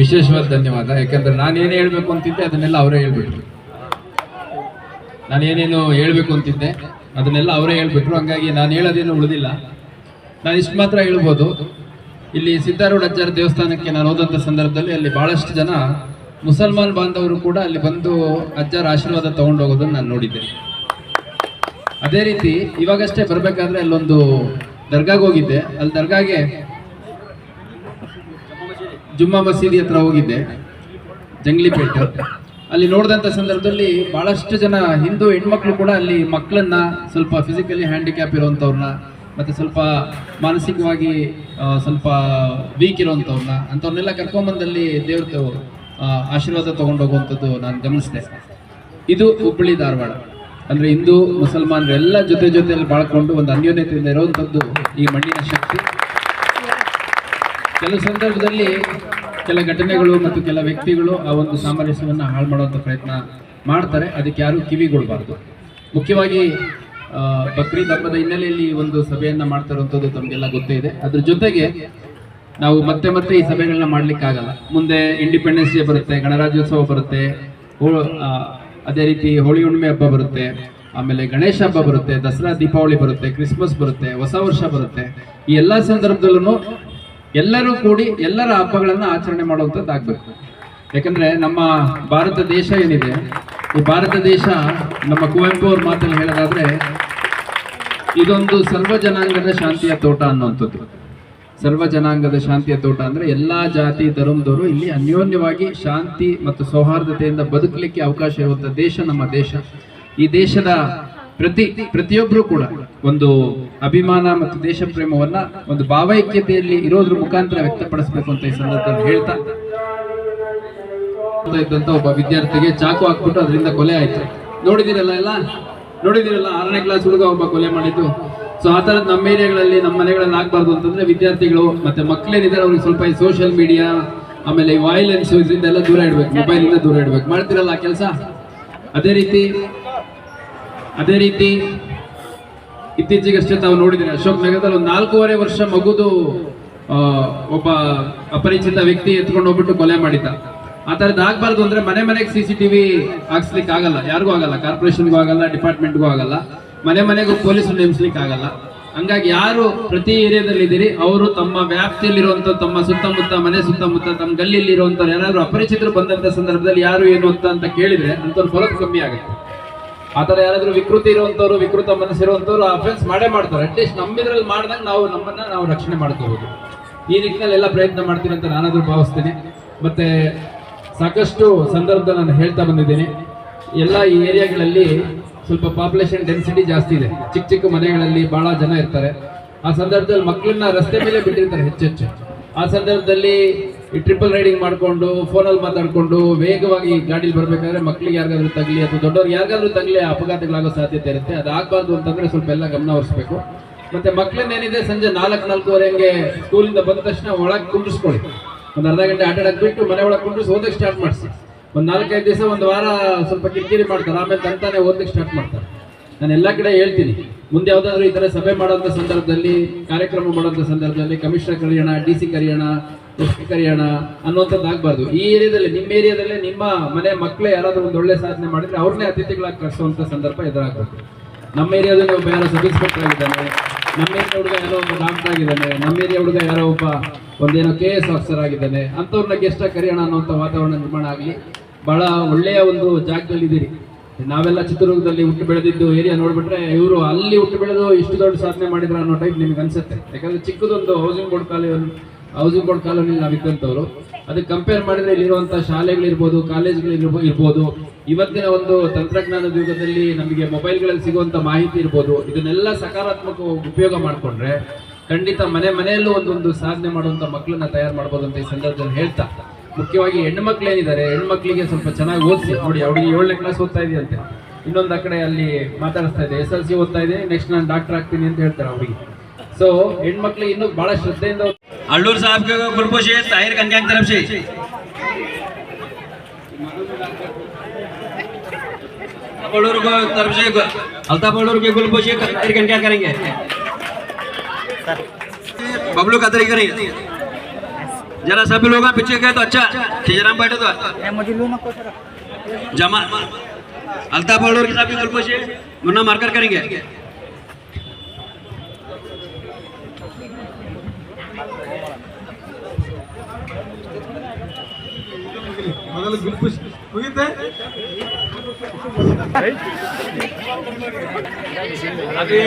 ವಿಶೇಷವಾದ ಧನ್ಯವಾದ. ಯಾಕಂದ್ರೆ ನಾನೇನು ಹೇಳ್ಬೇಕು ಅಂತಿದ್ದೆ, ಅದನ್ನೆಲ್ಲ ಅವರೇ ಹೇಳ್ಬಿಟ್ರು. ನಾನೇನೇನು ಹೇಳ್ಬೇಕು ಅಂತಿದ್ದೆ, ಅದನ್ನೆಲ್ಲ ಅವರೇ ಹೇಳ್ಬಿಟ್ರು. ಹಂಗಾಗಿ ನಾನು ಹೇಳೋದೇನು ಉಳಿದಿಲ್ಲ. ನಾನು ಇಷ್ಟು ಮಾತ್ರ ಹೇಳ್ಬೋದು. ಇಲ್ಲಿ ಸಿದ್ದಾರೂಢ ಅಜ್ಜರ ದೇವಸ್ಥಾನಕ್ಕೆ ನಾನು ಹೋದಂಥ ಸಂದರ್ಭದಲ್ಲಿ ಅಲ್ಲಿ ಬಹಳಷ್ಟು ಜನ ಮುಸಲ್ಮಾನ್ ಬಾಂಧವರು ಕೂಡ ಅಲ್ಲಿ ಬಂದು ಅಜ್ಜರ ಆಶೀರ್ವಾದ ತಗೊಂಡು ಹೋಗೋದನ್ನು ನಾನು ನೋಡಿದ್ದೆ. ಅದೇ ರೀತಿ ಇವಾಗಷ್ಟೇ ಬರಬೇಕಾದ್ರೆ ಅಲ್ಲೊಂದು ದರ್ಗಾಗೆ ಹೋಗಿದ್ದೆ. ಅಲ್ಲಿ ದರ್ಗಾಗೆ ಜುಮ್ಮಾ ಮಸೀದಿ ಹತ್ರ ಹೋಗಿದ್ದೆ, ಜಂಗ್ಲಿಪೇಟ್. ಅಲ್ಲಿ ನೋಡಿದಂಥ ಸಂದರ್ಭದಲ್ಲಿ ಭಾಳಷ್ಟು ಜನ ಹಿಂದೂ ಹೆಣ್ಮಕ್ಳು ಕೂಡ ಅಲ್ಲಿ ಮಕ್ಕಳನ್ನ ಸ್ವಲ್ಪ ಫಿಸಿಕಲಿ ಹ್ಯಾಂಡಿಕ್ಯಾಪ್ ಇರುವಂಥವ್ರನ್ನ ಮತ್ತು ಸ್ವಲ್ಪ ಮಾನಸಿಕವಾಗಿ ಸ್ವಲ್ಪ ವೀಕ್ ಇರುವಂಥವ್ರನ್ನ ಅಂಥವ್ರನ್ನೆಲ್ಲ ಕರ್ಕೊಂಬಂದಲ್ಲಿ ದೇವ್ರದ್ದು ಆಶೀರ್ವಾದ ತೊಗೊಂಡೋಗುವಂಥದ್ದು ನಾನು ಗಮನಿಸಿದೆ. ಇದು ಹುಬ್ಬಳ್ಳಿ ಧಾರವಾಡ. ಅಂದರೆ ಹಿಂದೂ, ಮುಸಲ್ಮಾನರು ಎಲ್ಲ ಜೊತೆ ಜೊತೆಯಲ್ಲಿ ಬಾಳ್ಕೊಂಡು ಒಂದು ಅನ್ಯೋನ್ಯತೆಯಿಂದ ಇರುವಂಥದ್ದು ಈ ಮಣ್ಣಿನ ಶಕ್ತಿ. ಕೆಲವು ಸಂದರ್ಭದಲ್ಲಿ ಕೆಲ ಘಟನೆಗಳು ಮತ್ತು ಕೆಲ ವ್ಯಕ್ತಿಗಳು ಆ ಒಂದು ಸಾಮರಸ್ಯವನ್ನು ಹಾಳು ಮಾಡುವಂಥ ಪ್ರಯತ್ನ ಮಾಡ್ತಾರೆ. ಅದಕ್ಕೆ ಯಾರು ಕಿವಿಗೊಳ್ಬಾರ್ದು ಮುಖ್ಯವಾಗಿ ಬಕ್ರೀದ್ ಹಬ್ಬದ ಹಿನ್ನೆಲೆಯಲ್ಲಿ ಒಂದು ಸಭೆಯನ್ನು ಮಾಡ್ತಾ ಇರುವಂಥದ್ದು ತಮಗೆಲ್ಲ ಗೊತ್ತೇ ಇದೆ. ಅದ್ರ ಜೊತೆಗೆ ನಾವು ಮತ್ತೆ ಮತ್ತೆ ಈ ಸಭೆಗಳನ್ನ ಮಾಡ್ಲಿಕ್ಕಾಗಲ್ಲ. ಮುಂದೆ ಇಂಡಿಪೆಂಡೆನ್ಸ್ ಡೇ ಬರುತ್ತೆ, ಗಣರಾಜ್ಯೋತ್ಸವ ಬರುತ್ತೆ ಅದೇ ರೀತಿ ಹೋಳಿ ಹುಣ್ಣಿಮೆ ಹಬ್ಬ ಬರುತ್ತೆ, ಆಮೇಲೆ ಗಣೇಶ ಹಬ್ಬ ಬರುತ್ತೆ, ದಸರಾ, ದೀಪಾವಳಿ ಬರುತ್ತೆ, ಕ್ರಿಸ್ಮಸ್ ಬರುತ್ತೆ, ಹೊಸ ವರ್ಷ ಬರುತ್ತೆ. ಈ ಎಲ್ಲ ಸಂದರ್ಭದಲ್ಲೂ ಎಲ್ಲರೂ ಕೂಡಿ ಎಲ್ಲರ ಹಬ್ಬಗಳನ್ನು ಆಚರಣೆ ಮಾಡುವಂಥದ್ದು ಯಾಕಂದರೆ ಯಾಕಂದ್ರೆ ನಮ್ಮ ಭಾರತ ದೇಶ ಏನಿದೆ, ಈ ಭಾರತ ದೇಶ ನಮ್ಮ ಕುವೆಂಪು ಅವ್ರ ಮಾತಲ್ಲಿ ಹೇಳೋದಾದ್ರೆ, ಇದೊಂದು ಸರ್ವ ಜನಾಂಗದ ಶಾಂತಿಯ ತೋಟ ಅನ್ನುವಂಥದ್ದು. ಸರ್ವ ಜನಾಂಗದ ಶಾಂತಿಯ ತೋಟ ಅಂದ್ರೆ ಎಲ್ಲಾ ಜಾತಿ ಧರ್ಮದವರು ಇಲ್ಲಿ ಅನ್ಯೋನ್ಯವಾಗಿ ಶಾಂತಿ ಮತ್ತು ಸೌಹಾರ್ದತೆಯಿಂದ ಬದುಕಲಿಕ್ಕೆ ಅವಕಾಶ ಇರುವಂಥ ದೇಶ ನಮ್ಮ ದೇಶ. ಈ ದೇಶದ ಪ್ರತಿ ಪ್ರತಿಯೊಬ್ಬರು ಕೂಡ ಒಂದು ಅಭಿಮಾನ ಮತ್ತು ದೇಶ ಪ್ರೇಮವನ್ನ ಒಂದು ಭಾವೈಕ್ಯತೆಯಲ್ಲಿ ಇರೋದ್ರ ಮುಖಾಂತರ ವ್ಯಕ್ತಪಡಿಸಬೇಕು ಅಂತ ಈ ಸಂದರ್ಭದಲ್ಲಿ ಹೇಳ್ತಾ ಇದ್ದಂತ ಒಬ್ಬ ವಿದ್ಯಾರ್ಥಿಗೆ ಚಾಕು ಹಾಕ್ಬಿಟ್ಟು ಅದರಿಂದ ಕೊಲೆ ಆಯ್ತು. ನೋಡಿದಿರಲ್ಲ ಎಲ್ಲ? ನೋಡಿದಿರಲ್ಲ? ಆರನೇ ಕ್ಲಾಸ್ ಹುಡುಗ ಒಬ್ಬ ಕೊಲೆ ಮಾಡಿದ್ದು. ಸೊ ಆ ಥರದ್ದು ನಮ್ಮ ಏರಿಯಾಗಳಲ್ಲಿ, ನಮ್ಮ ಮನೆಗಳಲ್ಲಿ ಆಗ್ಬಾರ್ದು ಅಂತಂದ್ರೆ ವಿದ್ಯಾರ್ಥಿಗಳು ಮತ್ತೆ ಮಕ್ಕಳೇನಿದ್ದಾರೆ ಅವ್ರಿಗೆ ಸ್ವಲ್ಪ ಈ ಸೋಷಿಯಲ್ ಮೀಡಿಯಾ ಆಮೇಲೆ ವೈಲೆನ್ಸ್ ಇದರಿಂದ ಎಲ್ಲ ದೂರ ಇಡ್ಬೇಕು ಮೊಬೈಲ್ ಇಂದ ದೂರ ಇಡ್ಬೇಕು. ಮಾಡ್ತಿರಲ್ಲ ಆ ಕೆಲಸ? ಅದೇ ರೀತಿ ಅದೇ ರೀತಿ ಇತ್ತೀಚೆಗಷ್ಟೇ ತಾವು ನೋಡಿದ್ದೀನಿ ಅಶೋಕ್ ನಗರದಲ್ಲಿ ಒಂದು ನಾಲ್ಕೂವರೆ ವರ್ಷ ಮಗುದು ಒಬ್ಬ ಅಪರಿಚಿತ ವ್ಯಕ್ತಿ ಎತ್ಕೊಂಡು ಹೋಗ್ಬಿಟ್ಟು ಕೊಲೆ ಮಾಡಿದ್ದ. ಆ ಥರದ್ದು ಆಗಬಾರ್ದು ಅಂದ್ರೆ ಮನೆ ಮನೆಗೆ ಸಿ ಸಿ ಟಿವಿ ಹಾಕ್ಸ್ಲಿಕ್ಕೆ ಆಗಲ್ಲ, ಯಾರಿಗೂ ಆಗಲ್ಲ, ಕಾರ್ಪೊರೇಷನ್ಗೂ ಆಗಲ್ಲ, ಡಿಪಾರ್ಟ್ಮೆಂಟ್ಗೂ ಆಗಲ್ಲ, ಮನೆ ಮನೆಗೂ ಪೊಲೀಸರು ನೇಮಿಸ್ಲಿಕ್ಕೆ ಆಗಲ್ಲ. ಹಂಗಾಗಿ ಯಾರು ಪ್ರತಿ ಏರಿಯಾದಲ್ಲಿ ಇದ್ದೀರಿ, ಅವರು ತಮ್ಮ ವ್ಯಾಪ್ತಿಯಲ್ಲಿರುವಂಥ, ತಮ್ಮ ಸುತ್ತಮುತ್ತ, ಮನೆ ಸುತ್ತಮುತ್ತ, ತಮ್ಮ ಗಲ್ಲಿಯಲ್ಲಿ ಯಾರಾದರೂ ಅಪರಿಚಿತರು ಬಂದಂಥ ಸಂದರ್ಭದಲ್ಲಿ ಯಾರು ಏನು ಅಂತ ಅಂತ ಕೇಳಿದ್ರೆ ಅಂಥವ್ರು ಬರೋದು ಕಮ್ಮಿ ಆಗುತ್ತೆ. ಆ ಥರ ಯಾರಾದರೂ ವಿಕೃತಿ ಇರುವಂತವ್ರು ವಿಕೃತ ಮನಸ್ಸಿರುವಂಥವ್ರು ಅಫೆನ್ಸ್ ಮಾಡೇ ಮಾಡ್ತಾರೆ. ಅಟ್ಲೀಸ್ಟ್ ನಮ್ಮಿದ್ರಲ್ಲಿ ಮಾಡ್ದಂಗೆ ನಾವು ನಮ್ಮನ್ನ ನಾವು ರಕ್ಷಣೆ ಮಾಡ್ಕೋಬಹುದು ಈ ನಿಟ್ಟಿನಲ್ಲಿ ಎಲ್ಲ ಪ್ರಯತ್ನ ಮಾಡ್ತೀನಿ ಅಂತ ನಾನಾದರೂ ಭಾವಿಸ್ತೀನಿ. ಮತ್ತೆ ಸಾಕಷ್ಟು ಸಂದರ್ಭದಲ್ಲಿ ನಾನು ಹೇಳ್ತಾ ಬಂದಿದ್ದೀನಿ. ಎಲ್ಲ ಈ ಏರಿಯಾಗಳಲ್ಲಿ ಸ್ವಲ್ಪ ಪಾಪ್ಯುಲೇಷನ್ ಡೆನ್ಸಿಟಿ ಜಾಸ್ತಿ ಇದೆ. ಚಿಕ್ಕ ಚಿಕ್ಕ ಮನೆಗಳಲ್ಲಿ ಬಹಳ ಜನ ಇರ್ತಾರೆ. ಆ ಸಂದರ್ಭದಲ್ಲಿ ಮಕ್ಕಳನ್ನ ರಸ್ತೆ ಮೇಲೆ ಬಿಟ್ಟಿರ್ತಾರೆ ಹೆಚ್ಚೆಚ್ಚು. ಆ ಸಂದರ್ಭದಲ್ಲಿ ಈ ಟ್ರಿಪಲ್ ರೈಡಿಂಗ್ ಮಾಡಿಕೊಂಡು ಫೋನಲ್ಲಿ ಮಾತಾಡಿಕೊಂಡು ವೇಗವಾಗಿ ಗಾಡಿಲಿ ಬರಬೇಕಾದ್ರೆ ಮಕ್ಕಳಿಗೆ ಯಾರಿಗಾದ್ರೂ ತಗಲಿ ಅಥವಾ ದೊಡ್ಡವ್ರಿಗೆ ಯಾರಿಗಾದ್ರೂ ತಗಲಿ ಅಪಘಾತಗಳಾಗೋ ಸಾಧ್ಯತೆ ಇರುತ್ತೆ. ಅದಾಗಬಾರ್ದು ಅಂತಂದರೆ ಸ್ವಲ್ಪ ಎಲ್ಲ ಗಮನ ಹರಿಸ್ಬೇಕು. ಮತ್ತು ಮಕ್ಕಳನ್ನ ಏನಿದೆ, ಸಂಜೆ ನಾಲ್ಕು ನಾಲ್ಕೂವರೆ ಹಂಗೆ ಸ್ಕೂಲಿಂದ ಬಂದ ತಕ್ಷಣ ಒಳಗೆ ಕುಂಡಿಸ್ಕೊಳ್ಳಿ ಒಂದು ಅರ್ಧ ಗಂಟೆ ಆಟ ಆಡಕ್ಕೆ ಬಿಟ್ಟು ಮನೆ ಒಳಗೆ ಕುಂಡಿಸಿ ಓದಕ್ಕೆ ಸ್ಟಾರ್ಟ್ ಮಾಡಿಸಿ. ಒಂದು ನಾಲ್ಕೈದು ದಿವಸ, ಒಂದು ವಾರ ಸ್ವಲ್ಪ ಕಿರಿಕಿರಿ ಮಾಡ್ತಾರೆ. ಆಮೇಲೆ ತಂತಾನೆ ಓದಕ್ಕೆ ಸ್ಟಾರ್ಟ್ ಮಾಡ್ತಾರೆ. ನಾನು ಎಲ್ಲ ಕಡೆ ಹೇಳ್ತೀನಿ. ಮುಂದೆ ಯಾವುದಾದ್ರೂ ಈ ಥರ ಸಭೆ ಮಾಡೋಂಥ ಸಂದರ್ಭದಲ್ಲಿ, ಕಾರ್ಯಕ್ರಮ ಮಾಡೋಂಥ ಸಂದರ್ಭದಲ್ಲಿ, ಕಮಿಷನರ್ ಕರೆಯೋಣ, ಡಿ ಸಿ ಕರೆಯೋಣ ಕರೆಯೋಣ ಅನ್ನೋಂಥದ್ದು ಆಗ್ಬಾರ್ದು. ಈ ಏರಿಯಾದಲ್ಲಿ, ನಿಮ್ಮ ಏರಿಯಾದಲ್ಲೇ ನಿಮ್ಮ ಮನೆ ಮಕ್ಕಳೇ ಯಾರಾದರೂ ಒಂದು ಒಳ್ಳೆ ಸಾಧನೆ ಮಾಡಿದರೆ ಅವ್ರನ್ನೇ ಅತಿಥಿಗಳಾಗಿ ಕರೆಸುವಂಥ ಸಂದರ್ಭ ಎದುರಾಗಬೇಕು. ನಮ್ಮ ಏರಿಯಾದಲ್ಲಿ ಒಬ್ಬ ಯಾರೋ ಸಬ್ ಇನ್ಸ್ಪೆಕ್ಟರ್ ಆಗಿದ್ದಾನೆ ನಮ್ಮ ಏರಿಯಾ ಹುಡುಗ ಯಾರೋ ಒಬ್ಬ ಡಾಕ್ಟರ್ ಆಗಿದ್ದಾನೆ, ನಮ್ಮ ಏರಿಯಾ ಹುಡುಗ ಯಾರೋ ಒಬ್ಬ ಒಂದೇನೋ ಕೆ ಎಸ್ ಆಫೀಸರ್ ಆಗಿದ್ದಾನೆ, ಅಂಥವ್ರನ್ನ ಗೆಸ್ಟ್ ಕರೆಯೋಣ ಅನ್ನೋಂಥ ವಾತಾವರಣ ನಿರ್ಮಾಣ ಆಗಲಿ. ಬಹಳ ಒಳ್ಳೆಯ ಒಂದು ಜಾಗದಲ್ಲಿ ಇದ್ದೀರಿ ನಾವೆಲ್ಲ ಚಿತ್ರದುರ್ಗದಲ್ಲಿ ಹುಟ್ಟು ಬೆಳೆದಿದ್ದು ಏರಿಯಾ ನೋಡಿಬಿಟ್ರೆ ಇವರು ಅಲ್ಲಿ ಹುಟ್ಟು ಬೆಳೆದು ಇಷ್ಟು ದೊಡ್ಡ ಸಾಧನೆ ಮಾಡಿದ್ರ ಅನ್ನೋ ಟೈಪ್ ನಿಮ್ಗೆ ಅನ್ಸುತ್ತೆ. ಯಾಕಂದ್ರೆ ಚಿಕ್ಕದೊಂದು housing board colony housing board colony ನಾವು ಇದ್ದಂಥವ್ರು. ಅದಕ್ಕೆ ಕಂಪೇರ್ ಮಾಡಿದ್ರೆ ಇಲ್ಲಿರುವಂಥ ಶಾಲೆಗಳಿರ್ಬೋದು ಕಾಲೇಜ್ಗಳು ಇರ್ಬೋದು. ಇವತ್ತಿನ ಒಂದು ತಂತ್ರಜ್ಞಾನದ ಯುಗದಲ್ಲಿ ನಮಗೆ ಮೊಬೈಲ್ಗಳಲ್ಲಿ ಸಿಗುವಂಥ ಮಾಹಿತಿ ಇರ್ಬೋದು. ಇದನ್ನೆಲ್ಲ ಸಕಾರಾತ್ಮಕ ಉಪಯೋಗ ಮಾಡಿಕೊಂಡ್ರೆ ಖಂಡಿತ ಮನೆ ಮನೆಯಲ್ಲೂ ಒಂದೊಂದು ಸಾಧನೆ ಮಾಡುವಂಥ ಮಕ್ಕಳನ್ನ ತಯಾರು ಮಾಡ್ಬೋದು ಅಂತ ಈ ಸಂದರ್ಭದಲ್ಲಿ ಹೇಳ್ತಾ. ಮುಖ್ಯವಾಗಿ ಹೆಣ್ಮಕ್ಳು ಏನಿದ್ದಾರೆ ಹೆಣ್ಮಕ್ಳಿಗೆ ಸ್ವಲ್ಪ ಚೆನ್ನಾಗಿ ಓದಿಸಿ. ನೋಡಿ, ಅವ್ರಿಗೆ ಏಳನೇ ಕ್ಲಾಸ್ ಓದ್ತಾ ಇದೆಯಂತೆ ಇನ್ನೊಂದು ಆ ಕಡೆ ಅಲ್ಲಿ ಮಾತಾಡಿಸ್ತಾ ಇದೆ. ಎಸ್ ಎಲ್ ಸಿ ಓದ್ತಾ ಇದೆ. ನೆಕ್ಸ್ಟ್ ನಾನು ಡಾಕ್ಟರ್ ಆಗ್ತೀನಿ ಅಂತ ಹೇಳ್ತಾರೆ ಅವ್ರಿಗೆ. ಸೊ ಹೆಣ್ಮಕ್ಳಿಗೆ ಇನ್ನೂ ಬಹಳ ಶ್ರದ್ಧೆಯಿಂದ अल्लूर साहब के गुलपोश है ताहिर कन्या की तरफ से पड़ोर को तरफ से अलता पड़ोर के गुलपोश है ताहिर कन्या करेंगे बबलू कतरी करेंगे जरा सभी लोग पीछे गए तो अच्छा खिजराम बैठे तो जमा अल्ताफ बड़ोर की साहब की गोलपोशी मुन्ना मार्कर करेंगे వాళ్ళు గెలుపు ముగితే అది